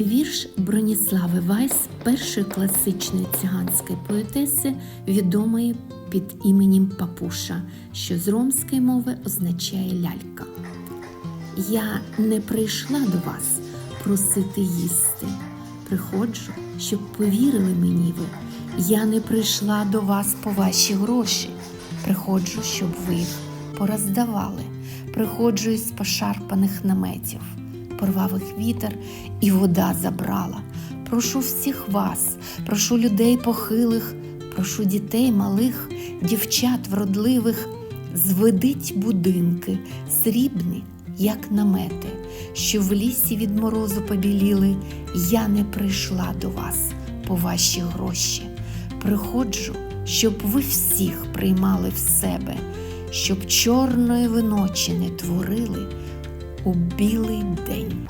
Вірш Броніслави Вайс, першої класичної циганської поетеси, відомої під іменем Папуша, що з ромської мови означає лялька. Я не прийшла до вас просити їсти. Приходжу, щоб повірили мені ви. Я не прийшла до вас по ваші гроші. Приходжу, щоб ви їх пороздавали. Приходжу із пошарпаних наметів, порвав їх вітер і вода забрала. Прошу всіх вас, прошу людей похилих, прошу дітей малих, дівчат вродливих, зведіть будинки, срібні, як намети, що в лісі від морозу побіліли. Я не прийшла до вас по ваші гроші. Приходжу, щоб ви всіх приймали в себе, щоб чорної ви ночі не творили у білий день.